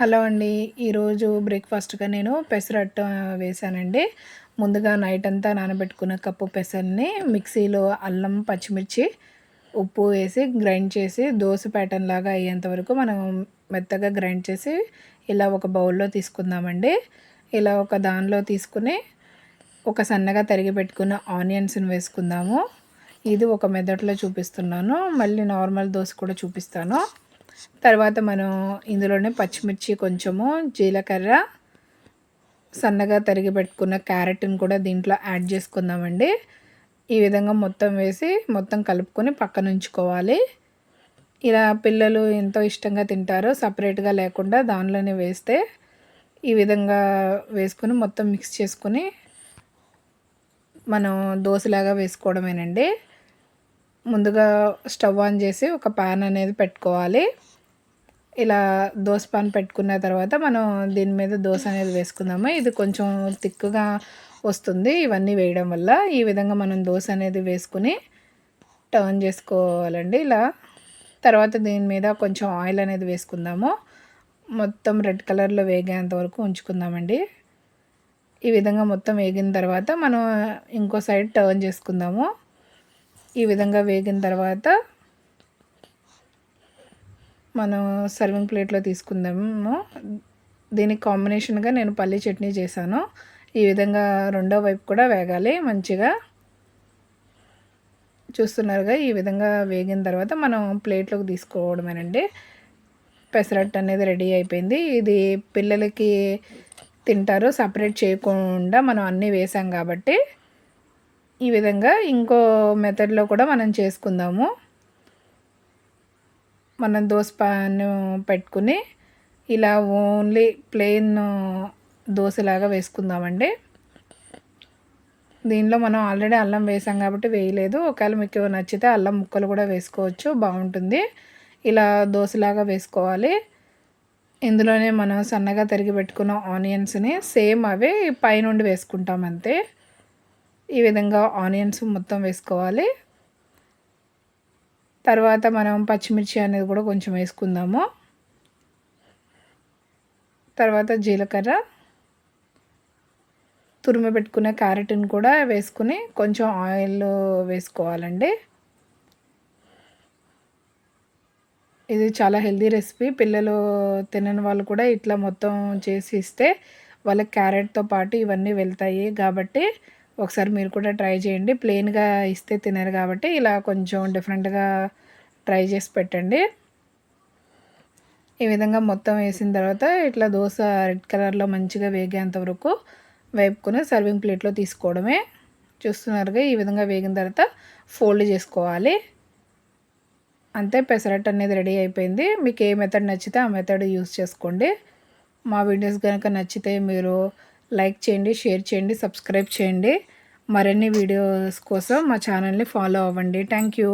Hello అండి. ఈరోజు బ్రేక్ఫాస్ట్గా నేను పెసరట్టు వేసానండి. ముందుగా నైట్ అంతా నానబెట్టుకున్న కప్పు పెసర్ని మిక్సీలో అల్లం పచ్చిమిర్చి ఉప్పు వేసి గ్రైండ్ చేసి దోశ ప్యాటర్న్ లాగా అయ్యేంత వరకు మనం మెత్తగా గ్రైండ్ చేసి ఇలా ఒక బౌల్లో తీసుకుందామండి. ఇలా ఒక దానిలో తీసుకుని ఒక సన్నగా తరిగి పెట్టుకున్న ఆనియన్స్ని వేసుకుందాము. ఇది ఒక మెదట్లో చూపిస్తున్నాను. మళ్ళీ నార్మల్ దోశ కూడా చూపిస్తాను. తర్వాత మనం ఇందులోనే పచ్చిమిర్చి కొంచెము జీలకర్ర సన్నగా తరిగి పెట్టుకున్న క్యారెట్ని కూడా దీంట్లో యాడ్ చేసుకుందామండి. ఈ విధంగా మొత్తం వేసి మొత్తం కలుపుకొని పక్కన ఉంచుకోవాలి. ఇలా పిల్లలు ఎంతో ఇష్టంగా తింటారో సపరేట్గా లేకుండా దానిలోనే వేస్తే ఈ విధంగా వేసుకొని మొత్తం మిక్స్ చేసుకొని మనం దోశలాగా వేసుకోవడమేనండి. ముందుగా స్టవ్ ఆన్ చేసి ఒక పాన్ అనేది పెట్టుకోవాలి. ఇలా దోశ పాన్ పెట్టుకున్న తర్వాత మనం దీని మీద దోశ అనేది వేసుకుందాము. ఇది కొంచెం తిక్కుగా వస్తుంది ఇవన్నీ వేయడం వల్ల. ఈ విధంగా మనం దోశ అనేది వేసుకుని టర్న్ చేసుకోవాలండి ఇలా. తర్వాత దీని మీద కొంచెం ఆయిల్ అనేది వేసుకుందాము. మొత్తం రెడ్ కలర్లో వేగేంత వరకు ఉంచుకుందామండి. ఈ విధంగా మొత్తం వేగిన తర్వాత మనం ఇంకో సైడ్ టర్న్ చేసుకుందాము. ఈ విధంగా వేగిన తర్వాత మనం సర్వింగ్ ప్లేట్లో తీసుకుందాము. దీనికి కాంబినేషన్గా నేను పల్లి చట్నీ చేశాను. ఈ విధంగా రెండో వైపు కూడా వేగాలి. మంచిగా చూస్తున్నారుగా ఈ విధంగా వేగిన తర్వాత మనం ప్లేట్లోకి తీసుకోవడమేనండి. పెసరట్టు అనేది రెడీ అయిపోయింది. ఇది పిల్లలకి తింటారు. సపరేట్ చేయకుండా మనం అన్నీ వేసాం కాబట్టి ఈ విధంగా ఇంకో మెథడ్లో కూడా మనం చేసుకుందాము. మనం దోశ పాన్ పెట్టుకుని ఇలా ఓన్లీ ప్లెయిన్ దోశలాగా వేసుకుందామండి. దీనిలో మనం ఆల్రెడీ అల్లం వేసాం కాబట్టి వేయలేదు. ఒకవేళ మీకు నచ్చితే అల్లం ముక్కలు కూడా వేసుకోవచ్చు. బాగుంటుంది. ఇలా దోశలాగా వేసుకోవాలి. ఇందులోనే మనం సన్నగా తరిగి పెట్టుకున్న ఆనియన్స్ని సేమ్ అవే పైనుండి వేసుకుంటాం అంతే. ఈ విధంగా ఆనియన్స్ మొత్తం వేసుకోవాలి. తర్వాత మనం పచ్చిమిర్చి అనేది కూడా కొంచెం వేసుకుందాము. తర్వాత జీలకర్ర. తురిమి పెట్టుకునే క్యారెట్ని కూడా వేసుకుని కొంచెం ఆయిల్ వేసుకోవాలండి. ఇది చాలా హెల్దీ రెసిపీ. పిల్లలు తినని వాళ్ళు కూడా ఇట్లా మొత్తం చేసి ఇస్తే వాళ్ళకి క్యారెట్తో పాటు ఇవన్నీ వెళ్తాయి. కాబట్టి ఒకసారి మీరు కూడా ట్రై చేయండి. ప్లెయిన్గా ఇస్తే తినరు కాబట్టి ఇలా కొంచెం డిఫరెంట్గా ట్రై చేసి పెట్టండి. ఈ విధంగా మొత్తం వేసిన తర్వాత ఇట్లా దోశ రెడ్ కలర్లో మంచిగా వేగేంత వరకు వేపుకొని సర్వింగ్ ప్లేట్లో తీసుకోవడమే. చూస్తున్నారుగా ఈ విధంగా వేగిన తర్వాత ఫోల్డ్ చేసుకోవాలి. అంతే పెసరట్ అనేది రెడీ అయిపోయింది. మీకు ఏ మెథడ్ నచ్చితే ఆ మెథడ్ యూస్ చేసుకోండి. మా వీడియోస్ కనుక నచ్చితే మీరు లైక్ చేయండి షేర్ చేయండి సబ్స్క్రైబ్ చేయండి. మరిన్ని వీడియోస్ కోసం మా ఛానల్ని ఫాలో అవ్వండి. Thank you.